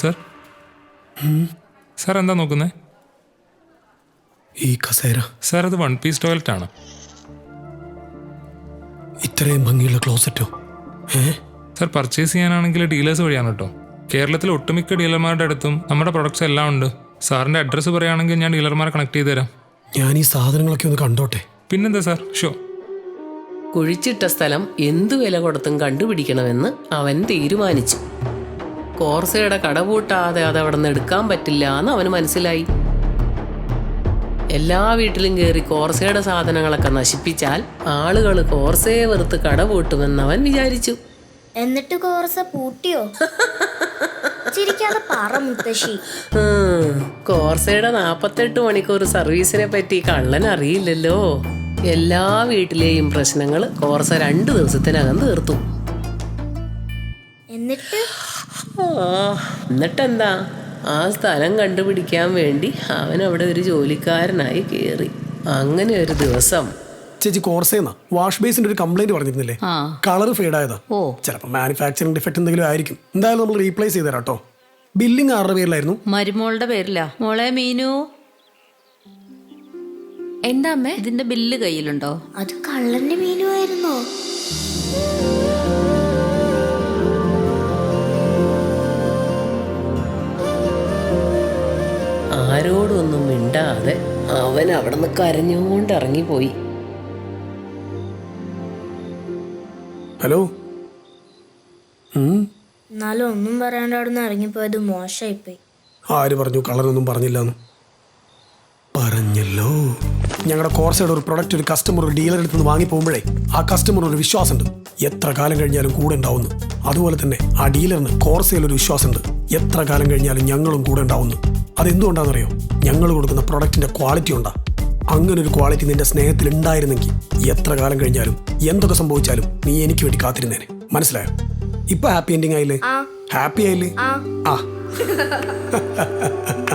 Sir sir എന്താ നോക്കുന്നേ? ഈ കസേര. സാർ അത് വൺ പീസ് ടോയ്ലറ്റ് ആണ്. ഇത്രയും ഭംഗിയുള്ള ക്ലോസറ്റോ ഏ? സാർ പർച്ചേസ് ചെയ്യാനാണെങ്കിൽ ഡീലേഴ്സ് വഴിയാണ് കേട്ടോ കേരളത്തിലെ ഒട്ടുമിക്ക ഡീലർമാരുടെ അടുത്തും നമ്മുടെ പ്രൊഡക്ട്സ് എല്ലാം ഉണ്ട്. സാറിന്റെ അഡ്രസ്സ് പറയുകയാണെങ്കിൽ ഞാൻ ഡീലർമാരെ കണക്ട് ചെയ്ത് തരാം. ഞാൻ ഈ സാധനങ്ങളൊക്കെ ഒന്ന് കണ്ടോട്ടെ? പിന്നെന്താ സാർ ഷോ കുഴിച്ചിട്ട സ്ഥലം എന്തു വില കൊടുത്തും കണ്ടുപിടിക്കണമെന്ന് അവൻ തീരുമാനിച്ചു. കോർസയുടെ കട പൂട്ടാതെ അത് അവിടെ നിന്ന് എടുക്കാൻ പറ്റില്ല എന്ന് അവന് മനസ്സിലായി. എല്ലാ വീട്ടിലും കയറി കോർസയുടെ സാധനങ്ങളൊക്കെ നശിപ്പിച്ചാൽ ആളുകൾ കോർസയെ വെറുത്ത് കട പൂട്ടുമെന്ന് അവൻ വിചാരിച്ചു. എന്നിട്ട് കോർസ പൂട്ടിയോ? ചിരിക്കാതെ പറ മുത്തശ്ശി. കോർസയുടെ നാപ്പത്തെട്ട് മണിക്കൂർ സർവീസിനെ പറ്റി കള്ളൻ അറിയില്ലല്ലോ. എല്ലാ വീട്ടിലെയും പ്രശ്നങ്ങൾ കോർസ രണ്ട് ദിവസത്തിനകം തീർത്തു. എന്നിട്ടെന്താ? ആ സ്ഥലം കണ്ടുപിടിക്കാൻ വേണ്ടി അവൻ അവിടെ ഒരു ജോലിക്കാരനായി കയറി അങ്ങനെ ഒരു ദിവസം. ചേച്ചി കോർസേന്നാ. വാഷ് ബേസിന്റെ ഒരു കംപ്ലൈന്റ് പറഞ്ഞിരുന്നില്ലേ? കളർ ഫെയ്ഡ് ആയതാ ഓ. ചിലപ്പോൾ മാനുഫാക്ചറിംഗ് ഡിഫക്റ്റ് എന്തെങ്കിലും ആയിരിക്കും. എന്തായാലും നമ്മൾ റീപ്ലേസ് ചെയ്ത് തരാട്ടോ. കേട്ടോ ബില്ലിംഗ് ആരുടെ പേരിലായിരുന്നു? മരുമോളുടെ പേരിലാ. മോളെ മീനു. എന്താ അമ്മേ? ഇതിന്റെ ബില്ല് കയ്യിലുണ്ടോ? അത് കള്ളന്റെ മീനുമായിരുന്നോ ആരോടൊന്നും മിണ്ടാതെ അവൻ അവിടെ നിന്ന് കരഞ്ഞുകൊണ്ട് ഇറങ്ങിപ്പോയി. ഹലോ? എന്നാലും ഒന്നും പറയാണ്ട് അവിടെ നിന്ന് ഇറങ്ങിപ്പോയത് മോശമായിപ്പോയി. ആര് പറഞ്ഞു കളറൊന്നും പറഞ്ഞില്ലെന്ന്? പറഞ്ഞല്ലോ. ഞങ്ങളുടെ കോർസയുടെ ഒരു പ്രൊഡക്റ്റ് ഒരു കസ്റ്റമർ ഒരു ഡീലർ അടുത്ത് നിന്ന് വാങ്ങി പോകുമ്പോഴേ ആ കസ്റ്റമർ ഒരു വിശ്വാസമുണ്ട്. എത്ര കാലം കഴിഞ്ഞാലും കൂടെ ഉണ്ടാവുന്നു. അതുപോലെ തന്നെ ആ ഡീലറിന് കോർസയിൽ ഒരു വിശ്വാസമുണ്ട്. എത്ര കാലം കഴിഞ്ഞാലും ഞങ്ങളും കൂടെ ഉണ്ടാവുന്നു. അതെന്തുകൊണ്ടാണെന്നറിയോ? ഞങ്ങൾ കൊടുക്കുന്ന പ്രൊഡക്റ്റിന്റെ ക്വാളിറ്റി ഉണ്ടാ അങ്ങനെ ഒരു ക്വാളിറ്റി നിന്റെ സ്നേഹത്തിൽ ഉണ്ടായിരുന്നെങ്കിൽ എത്ര കാലം കഴിഞ്ഞാലും എന്തൊക്കെ സംഭവിച്ചാലും നീ എനിക്ക് വേണ്ടി കാത്തിരുന്നേനെ. മനസ്സിലായോ? ഇപ്പൊ ഹാപ്പി എൻഡിങ് ആയില്ലേ? ഹാപ്പി ആയില്ലേ? ആ.